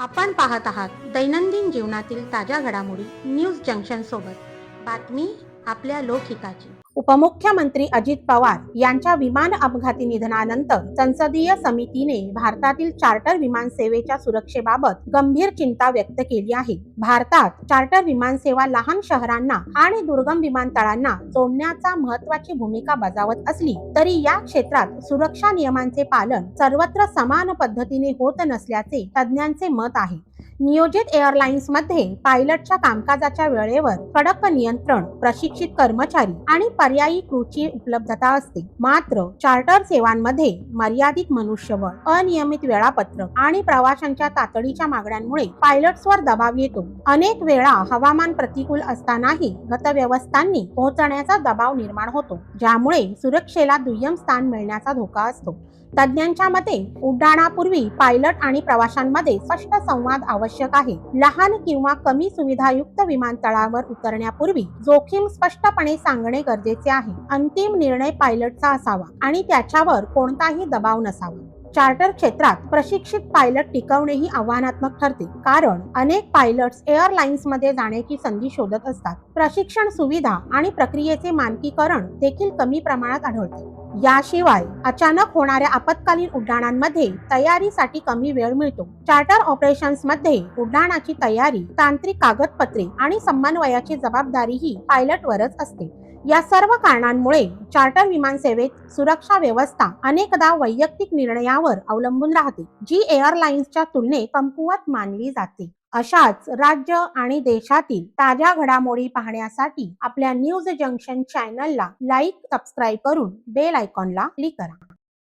आपण पाहत आहात दैनंदिन जीवनातील ताज्या घडामोडी न्यूज जंक्शन सोबत बातमी आपल्या लोकहिताची. उपमुख्यमंत्री अजित पवार यांच्या विमान अपघाती निधनानंतर संसदीय समितीने भारतातील चार्टर विमान सेवेच्या सुरक्षेबाबत गंभीर चिंता व्यक्त केली आहे. भारतात चार्टर विमान सेवा लहान शहरांना आणि दुर्गम विमानतळांना जोडण्याचा महत्वाची भूमिका बजावत असली तरी या क्षेत्रात सुरक्षा नियमांचे पालन सर्वत्र समान पद्धतीने होत नसल्याचे तज्ज्ञांचे मत आहे. नियोजित एअरलाइन्समध्ये पायलटच्या कामकाजाच्या वेळेवर कडक नियंत्रण प्रशिक्षित कर्मचारी आणि पर्यायी क्रूची उपलब्धता असते. मात्र चार्टर सेवांमध्ये मर्यादित मनुष्यबळ अनियमित वेळापत्रक आणि प्रवाशांच्या तातडीच्या मागण्यांमुळे पायलट्सवर दबाव येतो. अनेक वेळा हवामान प्रतिकूल असतानाही गतव्यवस्थांनी पोहोचण्याचा दबाव निर्माण होतो ज्यामुळे सुरक्षेला दुय्यम स्थान मिळण्याचा धोका असतो. तज्ज्ञांच्या मते उड्डाणापूर्वी पायलट आणि प्रवाशांमध्ये स्पष्ट संवाद आवश्यक आवश्यक आहे. लहान किंवा कमी सुविधायुक्त विमानतळावर उतरण्यापूर्वी जोखीम स्पष्टपणे सांगणे गरजेचे आहे. अंतिम निर्णय पायलटचा असावा आणि त्याच्यावर कोणताही दबाव नसावा. चार्टर क्षेत्रात प्रशिक्षित पायलट टिकवणेही आव्हानात्मक ठरते. कारण अनेक पायलट्स एअरलाइन्समध्ये जाण्याची संधी शोधत असतात. प्रशिक्षण सुविधा आणि प्रक्रियेचे मानकीकरण देखील कमी प्रमाणात आढळते. याशिवाय अचानक होणाऱ्या आपत्कालीन उड्डाणांमध्ये तयारीसाठी कमी वेळ मिळतो. चार्टर ऑपरेशन्समध्ये उड्डाणाची तयारी तांत्रिक कागदपत्रे आणि समन्वयाची जबाबदारीही पायलटवरच असते. या सर्व कारणांमुळे चार्टर विमान सेवेत सुरक्षा व्यवस्था अनेकदा वैयक्तिक निर्णयावर अवलंबून राहते जी एअरलाइन्सच्या तुलनेत कमकुवत मानली जाते. अशाच राज्य आणि देशातील ताज्या घडामोडी पाहण्यासाठी आपल्या न्यूज जंक्शन चॅनलला लाईक सबस्क्राईब करून बेल आयकॉनला क्लिक करा.